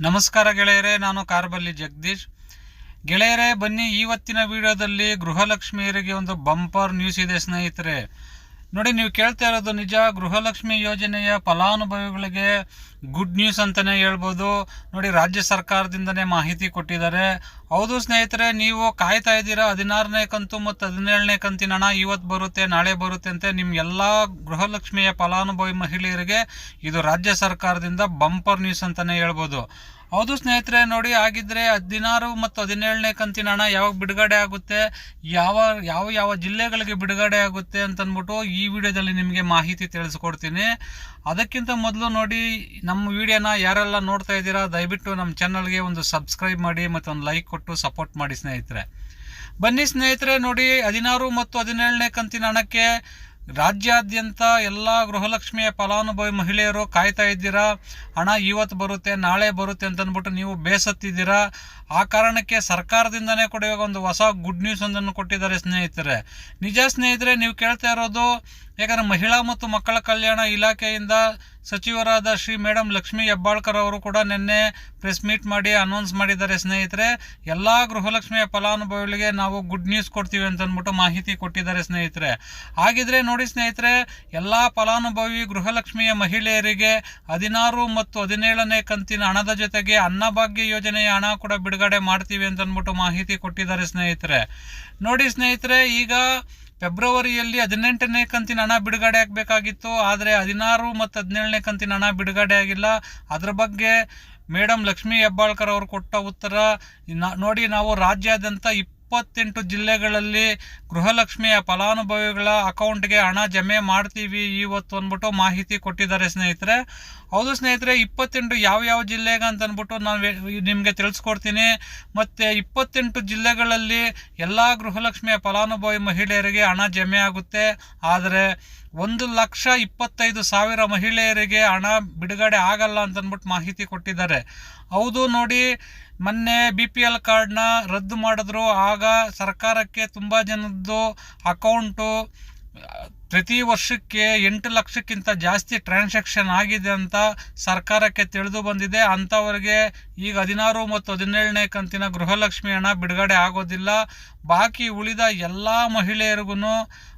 ನಮಸ್ಕಾರ ಗೆಳೆಯರೇ, ನಾನು ಕಾರ್ಬಲ್ಲಿ ಜಗದೀಶ್. ಗೆಳೆಯರೇ, ಬನ್ನಿ ಇವತ್ತಿನ ವಿಡಿಯೋದಲ್ಲಿ ಗೃಹಲಕ್ಷ್ಮಿಯರಿಗೆ ಒಂದು ಬಂಪರ್ ನ್ಯೂಸ್ ಇದೆ ಸ್ನೇಹಿತರೆ. ನೋಡಿ, ನೀವು ಕೇಳ್ತಾ ಇರೋದು ನಿಜ, ಗೃಹಲಕ್ಷ್ಮಿ ಯೋಜನೆಯ ಫಲಾನುಭವಿಗಳಿಗೆ ಗುಡ್ ನ್ಯೂಸ್ ಅಂತಲೇ ಹೇಳ್ಬೋದು. ನೋಡಿ, ರಾಜ್ಯ ಸರ್ಕಾರದಿಂದನೇ ಮಾಹಿತಿ ಕೊಟ್ಟಿದ್ದಾರೆ. ಹೌದು ಸ್ನೇಹಿತರೆ, ನೀವು ಕಾಯ್ತಾ ಇದ್ದೀರಾ? ಹದಿನಾರನೇ ಕಂತು ಮತ್ತು ಹದಿನೇಳನೇ ಕಂತಿನ ಹಣ ಇವತ್ತು ಬರುತ್ತೆ, ನಾಳೆ ಬರುತ್ತೆ ಅಂತ ನಿಮ್ಮ ಎಲ್ಲ ಗೃಹಲಕ್ಷ್ಮಿಯ ಫಲಾನುಭವಿ ಮಹಿಳೆಯರಿಗೆ ಇದು ರಾಜ್ಯ ಸರ್ಕಾರದಿಂದ ಬಂಪರ್ ನ್ಯೂಸ್ ಅಂತಲೇ ಹೇಳ್ಬೋದು. ಹೌದು ಸ್ನೇಹಿತರೆ, ನೋಡಿ ಆಗಿದ್ರೆ ಹದಿನಾರು ಮತ್ತು ಹದಿನೇಳನೇ ಕಂತಿನ ಹಣ ಯಾವಾಗ ಬಿಡುಗಡೆ ಆಗುತ್ತೆ, ಯಾವ ಯಾವ ಯಾವ ಜಿಲ್ಲೆಗಳಿಗೆ ಬಿಡುಗಡೆ ಆಗುತ್ತೆ ಅಂತಂದ್ಬಿಟ್ಟು ಈ ವಿಡಿಯೋದಲ್ಲಿ ನಿಮಗೆ ಮಾಹಿತಿ ತಿಳಿಸ್ಕೊಡ್ತೀನಿ. ಅದಕ್ಕಿಂತ ಮೊದಲು ನೋಡಿ, ನಮ್ಮ ವಿಡಿಯೋನ ಯಾರೆಲ್ಲ ನೋಡ್ತಾ ಇದ್ದೀರಾ, ದಯವಿಟ್ಟು ನಮ್ಮ ಚಾನಲ್ಗೆ ಒಂದು ಸಬ್ಸ್ಕ್ರೈಬ್ ಮಾಡಿ ಮತ್ತು ಒಂದು ಲೈಕ್ ಕೊಟ್ಟು ಸಪೋರ್ಟ್ ಮಾಡಿ ಸ್ನೇಹಿತರೆ. ಬನ್ನಿ ಸ್ನೇಹಿತರೆ, ನೋಡಿ ಹದಿನಾರು ಮತ್ತು ಹದಿನೇಳನೇ ಕಂತಿನ ಹಣಕ್ಕೆ ರಾಜ್ಯಾದ್ಯಂತ ಎಲ್ಲ ಗೃಹಲಕ್ಷ್ಮಿಯ ಫಲಾನುಭವಿ ಮಹಿಳೆಯರು ಕಾಯ್ತಾ ಇದ್ದೀರಾ? ಹಣ ಇವತ್ತು ಬರುತ್ತೆ, ನಾಳೆ ಬರುತ್ತೆ ಅಂತಂದ್ಬಿಟ್ಟು ನೀವು ಬೇಸತ್ತಿದ್ದೀರಾ? ಆ ಕಾರಣಕ್ಕೆ ಸರ್ಕಾರದಿಂದನೇ ಕೂಡ ಇವಾಗ ಒಂದು ಹೊಸ ಗುಡ್ ನ್ಯೂಸ್ ಒಂದನ್ನು ಕೊಟ್ಟಿದ್ದಾರೆ ಸ್ನೇಹಿತರೆ. ನಿಜ ಸ್ನೇಹಿತರೆ, ನೀವು ಕೇಳ್ತಾ ಇರೋದು ಯಾಕಂದರೆ ಮಹಿಳಾ ಮತ್ತು ಮಕ್ಕಳ ಕಲ್ಯಾಣ ಇಲಾಖೆಯಿಂದ ಸಚಿವರಾದ ಶ್ರೀ ಮೇಡಮ್ ಲಕ್ಷ್ಮೀ ಹೆಬ್ಬಾಳ್ಕರ್ ಅವರು ಕೂಡ ನಿನ್ನೆ ಪ್ರೆಸ್ ಮೀಟ್ ಮಾಡಿ ಅನೌನ್ಸ್ ಮಾಡಿದ್ದಾರೆ. ಸ್ನೇಹಿತರೆ, ಎಲ್ಲ ಗೃಹಲಕ್ಷ್ಮಿಯ ಫಲಾನುಭವಿಗಳಿಗೆ ನಾವು ಗುಡ್ ನ್ಯೂಸ್ ಕೊಡ್ತೀವಿ ಅಂತ ಅಂದ್ಬಿಟ್ಟು ಮಾಹಿತಿ ಕೊಟ್ಟಿದ್ದಾರೆ ಸ್ನೇಹಿತರೆ. ಹಾಗಿದ್ರೆ ನೋಡಿ ಸ್ನೇಹಿತರೆ, ಎಲ್ಲ ಫಲಾನುಭವಿ ಗೃಹಲಕ್ಷ್ಮಿಯ ಮಹಿಳೆಯರಿಗೆ ಹದಿನಾರು ಮತ್ತು ಹದಿನೇಳನೇ ಕಂತಿನ ಹಣದ ಜೊತೆಗೆ ಅನ್ನಭಾಗ್ಯ ಯೋಜನೆಯ ಹಣ ಕೂಡ ಬಿಡುಗಡೆ ಮಾಡ್ತೀವಿ ಅಂತ ಅಂದ್ಬಿಟ್ಟು ಮಾಹಿತಿ ಕೊಟ್ಟಿದ್ದಾರೆ ಸ್ನೇಹಿತರೆ. ನೋಡಿ ಸ್ನೇಹಿತರೆ, ಈಗ ಫೆಬ್ರವರಿಯಲ್ಲಿ ಹದಿನೆಂಟನೇ ಕಂತಿನ ಹಣ ಬಿಡುಗಡೆ ಆಗಬೇಕಾಗಿತ್ತು, ಆದರೆ ಹದಿನಾರು ಮತ್ತು ಹದಿನೇಳನೇ ಕಂತಿನ ಹಣ ಬಿಡುಗಡೆ ಆಗಿಲ್ಲ. ಅದರ ಬಗ್ಗೆ ಮೇಡಮ್ ಲಕ್ಷ್ಮೀ ಹೆಬ್ಬಾಳ್ಕರ್ ಅವರು ಕೊಟ್ಟ ಉತ್ತರ ನೋಡಿ ನಾವು ರಾಜ್ಯಾದ್ಯಂತ ಇಪ್ಪತ್ತೆಂಟು ಜಿಲ್ಲೆಗಳಲ್ಲಿ ಗೃಹಲಕ್ಷ್ಮಿಯ ಫಲಾನುಭವಿಗಳ ಅಕೌಂಟ್ಗೆ ಹಣ ಜಮೆ ಮಾಡ್ತೀವಿ ಇವತ್ತು ಅಂದ್ಬಿಟ್ಟು ಮಾಹಿತಿ ಕೊಟ್ಟಿದ್ದಾರೆ ಸ್ನೇಹಿತರೆ. ಹೌದು ಸ್ನೇಹಿತರೆ, ಇಪ್ಪತ್ತೆಂಟು ಯಾವ ಯಾವ ಜಿಲ್ಲೆಗೆ ಅಂತ ಅಂದ್ಬಿಟ್ಟು ನಾನು ನಿಮಗೆ ತಿಳಿಸ್ಕೊಡ್ತೀನಿ. ಮತ್ತು ಇಪ್ಪತ್ತೆಂಟು ಜಿಲ್ಲೆಗಳಲ್ಲಿ ಎಲ್ಲ ಗೃಹಲಕ್ಷ್ಮಿಯ ಫಲಾನುಭವಿ ಮಹಿಳೆಯರಿಗೆ ಹಣ ಜಮೆ ಆಗುತ್ತೆ. ಆದರೆ ಒಂದು ಲಕ್ಷ ಇಪ್ಪತ್ತೈದು ಸಾವಿರ ಮಹಿಳೆಯರಿಗೆ ಹಣ ಬಿಡುಗಡೆ ಆಗಲ್ಲ ಅಂತಂದ್ಬಿಟ್ಟು ಮಾಹಿತಿ ಕೊಟ್ಟಿದ್ದಾರೆ. ಹೌದು ನೋಡಿ ಮೊನ್ನೆ ಬಿ ಪಿ ಎಲ್ ಕಾರ್ಡ್ನ ರದ್ದು ಮಾಡಿದ್ರು. ಆಗ ಸರ್ಕಾರಕ್ಕೆ ತುಂಬ ಜನದ್ದು ಅಕೌಂಟು, ಪ್ರತಿ ವರ್ಷಕ್ಕೆ ಎಂಟು ಲಕ್ಷಕ್ಕಿಂತ ಜಾಸ್ತಿ ಟ್ರಾನ್ಸಾಕ್ಷನ್ ಆಗಿದೆ ಅಂತ ಸರ್ಕಾರಕ್ಕೆ ತಿಳಿದು ಬಂದಿದೆ. ಅಂಥವರಿಗೆ ಈಗ ಹದಿನಾರು ಮತ್ತು ಹದಿನೇಳನೇ ಕಂತಿನ ಗೃಹಲಕ್ಷ್ಮಿ ಹಣ ಬಿಡುಗಡೆ ಆಗೋದಿಲ್ಲ. ಬಾಕಿ ಉಳಿದ ಎಲ್ಲ ಮಹಿಳೆಯರಿಗೂ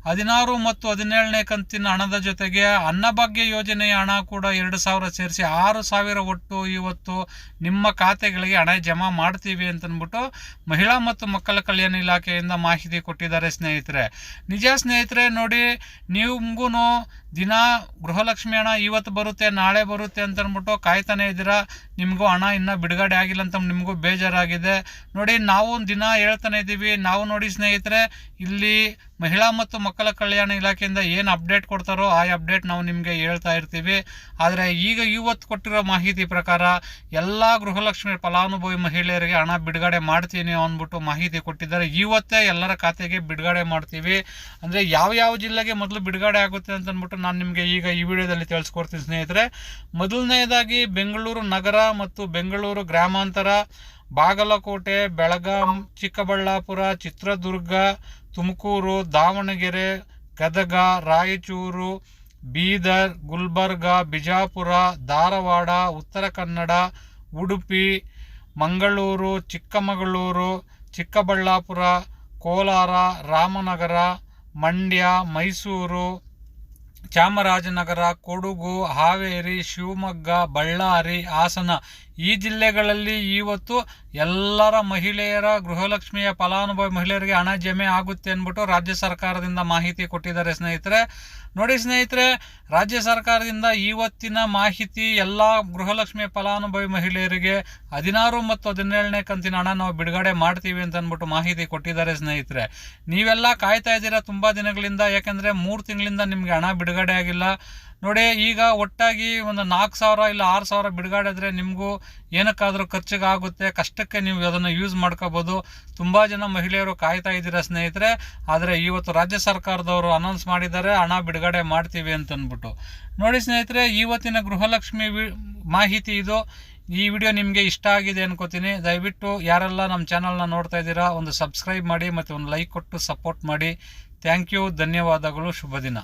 ಹದಿನಾರು ಮತ್ತು ಹದಿನೇಳನೇ ಕಂತಿನ ಹಣದ ಜೊತೆಗೆ ಅನ್ನಭಾಗ್ಯ ಯೋಜನೆಯ ಹಣ ಕೂಡ ಎರಡು ಸಾವಿರ ಸೇರಿಸಿ ಆರು ಸಾವಿರ ಒಟ್ಟು ಇವತ್ತು ನಿಮ್ಮ ಖಾತೆಗಳಿಗೆ ಹಣ ಜಮಾ ಮಾಡ್ತೀವಿ ಅಂತಂದ್ಬಿಟ್ಟು ಮಹಿಳಾ ಮತ್ತು ಮಕ್ಕಳ ಕಲ್ಯಾಣ ಇಲಾಖೆಯಿಂದ ಮಾಹಿತಿ ಕೊಟ್ಟಿದ್ದಾರೆ ಸ್ನೇಹಿತರೆ. ನಿಜ ಸ್ನೇಹಿತರೆ, ನೋಡಿ, ನಿಮಗೂ ದಿನ ಗೃಹಲಕ್ಷ್ಮಿ ಹಣ ಇವತ್ತು ಬರುತ್ತೆ, ನಾಳೆ ಬರುತ್ತೆ ಅಂತ ಅಂದ್ಬಿಟ್ಟು ಕಾಯ್ತಾನೆ ಇದ್ದೀರಾ. ನಿಮಗೂ ಹಣ ಇನ್ನೂ ಬಿಡುಗಡೆ ಆಗಿಲ್ಲ ಅಂತ ನಿಮಗೂ ಬೇಜಾರಾಗಿದೆ. ನೋಡಿ ನಾವು ಒಂದು ದಿನ ಹೇಳ್ತಾನೆ ಇದ್ದೀವಿ. ನಾವು ನೋಡಿ ಸ್ನೇಹಿತರೆ, ಇಲ್ಲಿ ಮಹಿಳಾ ಮತ್ತು ಮಕ್ಕಳ ಕಲ್ಯಾಣ ಇಲಾಖೆಯಿಂದ ಏನು ಅಪ್ಡೇಟ್ ಕೊಡ್ತಾರೋ ಆ ಅಪ್ಡೇಟ್ ನಾವು ನಿಮಗೆ ಹೇಳ್ತಾ ಇರ್ತೀವಿ. ಆದರೆ ಈಗ ಇವತ್ತು ಕೊಟ್ಟಿರೋ ಮಾಹಿತಿ ಪ್ರಕಾರ ಎಲ್ಲ ಗೃಹಲಕ್ಷ್ಮಿ ಫಲಾನುಭವಿ ಮಹಿಳೆಯರಿಗೆ ಹಣ ಬಿಡುಗಡೆ ಮಾಡ್ತೀನಿ ಅಂದ್ಬಿಟ್ಟು ಮಾಹಿತಿ ಕೊಟ್ಟಿದ್ದಾರೆ. ಇವತ್ತೇ ಎಲ್ಲರ ಖಾತೆಗೆ ಬಿಡುಗಡೆ ಮಾಡ್ತೀವಿ. ಅಂದರೆ ಯಾವ ಯಾವ ಜಿಲ್ಲೆಗೆ ಮೊದಲು ಬಿಡುಗಡೆ ಆಗುತ್ತೆ ಅಂತ ಅಂದ್ಬಿಟ್ಟು ನಾನು ನಿಮಗೆ ಈಗ ಈ ವಿಡಿಯೋದಲ್ಲಿ ತಿಳಿಸ್ಕೊಡ್ತೀನಿ ಸ್ನೇಹಿತರೆ. ಮೊದಲನೇದಾಗಿ ಬೆಂಗಳೂರು ನಗರ ಮತ್ತು ಬೆಂಗಳೂರು ಗ್ರಾಮಾಂತರ, ಬಾಗಲಕೋಟೆ, ಬೆಳಗಾಂ, ಚಿಕ್ಕಬಳ್ಳಾಪುರ, ಚಿತ್ರದುರ್ಗ ತುಮಕೂರು, ದಾವಣಗೆರೆ, ಗದಗ, ರಾಯಚೂರು, ಬೀದರ್, ಗುಲ್ಬರ್ಗ, ಬಿಜಾಪುರ, ಧಾರವಾಡ, ಉತ್ತರ ಕನ್ನಡ, ಉಡುಪಿ, ಮಂಗಳೂರು, ಚಿಕ್ಕಮಗಳೂರು, ಚಿಕ್ಕಬಳ್ಳಾಪುರ, ಕೋಲಾರ, ರಾಮನಗರ, ಮಂಡ್ಯ, ಮೈಸೂರು ಚಾಮರಾಜನಗರ, ಕೊಡಗು, ಹಾವೇರಿ, ಶಿವಮೊಗ್ಗ, ಬಳ್ಳಾರಿ ಹಾಸನ ಈ ಜಿಲ್ಲೆಗಳಲ್ಲಿ ಇವತ್ತು ಎಲ್ಲರ ಮಹಿಳೆಯರ ಗೃಹಲಕ್ಷ್ಮಿಯ ಫಲಾನುಭವಿ ಮಹಿಳೆಯರಿಗೆ ಹಣ ಜಮೆ ಆಗುತ್ತೆ ಅಂದ್ಬಿಟ್ಟು ರಾಜ್ಯ ಸರ್ಕಾರದಿಂದ ಮಾಹಿತಿ ಕೊಟ್ಟಿದ್ದಾರೆ ಸ್ನೇಹಿತರೆ. ನೋಡಿ ಸ್ನೇಹಿತರೆ, ರಾಜ್ಯ ಸರ್ಕಾರದಿಂದ ಇವತ್ತಿನ ಮಾಹಿತಿ ಎಲ್ಲ ಗೃಹಲಕ್ಷ್ಮಿಯ ಫಲಾನುಭವಿ ಮಹಿಳೆಯರಿಗೆ ಹದಿನಾರು ಮತ್ತು ಹದಿನೇಳನೇ ಕಂತಿನ ಹಣ ನಾವು ಬಿಡುಗಡೆ ಮಾಡ್ತೀವಿ ಅಂತ ಅಂದ್ಬಿಟ್ಟು ಮಾಹಿತಿ ಕೊಟ್ಟಿದ್ದಾರೆ ಸ್ನೇಹಿತರೆ. ನೀವೆಲ್ಲ ಕಾಯ್ತಾ ಇದ್ದೀರಾ ತುಂಬ ದಿನಗಳಿಂದ? ಯಾಕೆಂದರೆ ಮೂರು ತಿಂಗಳಿಂದ ನಿಮಗೆ ಹಣ ಬಿಡುಗಡೆ ಆಗಿಲ್ಲ. ನೋಡಿ, ಈಗ ಒಟ್ಟಾಗಿ ಒಂದು ನಾಲ್ಕು ಸಾವಿರ ಇಲ್ಲ ಆರು ಸಾವಿರ ಬಿಡುಗಡೆ ಆದರೆ ನಿಮಗೂ ಏನಕ್ಕಾದರೂ ಖರ್ಚಿಗೆ ಆಗುತ್ತೆ ಕಷ್ಟಕ್ಕೆ ನೀವು ಅದನ್ನು ಯೂಸ್ ಮಾಡ್ಕೋಬೋದು. ತುಂಬ ಜನ ಮಹಿಳೆಯರು ಕಾಯ್ತಾ ಇದ್ದೀರಾ ಸ್ನೇಹಿತರೆ. ಆದರೆ ಇವತ್ತು ರಾಜ್ಯ ಸರ್ಕಾರದವರು ಅನೌನ್ಸ್ ಮಾಡಿದ್ದಾರೆ, ಹಣ ಬಿಡುಗಡೆ ಮಾಡ್ತೀವಿ ಅಂತಂದ್ಬಿಟ್ಟು ನೋಡಿ ಸ್ನೇಹಿತರೆ, ಇವತ್ತಿನ ಗೃಹಲಕ್ಷ್ಮಿ ಮಾಹಿತಿ ಇದು. ಈ ವಿಡಿಯೋ ನಿಮಗೆ ಇಷ್ಟ ಆಗಿದೆ ಅನ್ಕೋತೀನಿ. ದಯವಿಟ್ಟು ಯಾರೆಲ್ಲ ನಮ್ಮ ಚಾನಲ್ನ ನೋಡ್ತಾ ಇದ್ದೀರಾ, ಒಂದು ಸಬ್ಸ್ಕ್ರೈಬ್ ಮಾಡಿ ಮತ್ತು ಒಂದು ಲೈಕ್ ಕೊಟ್ಟು ಸಪೋರ್ಟ್ ಮಾಡಿ. ಥ್ಯಾಂಕ್ ಯು ಧನ್ಯವಾದಗಳು ಶುಭ ದಿನ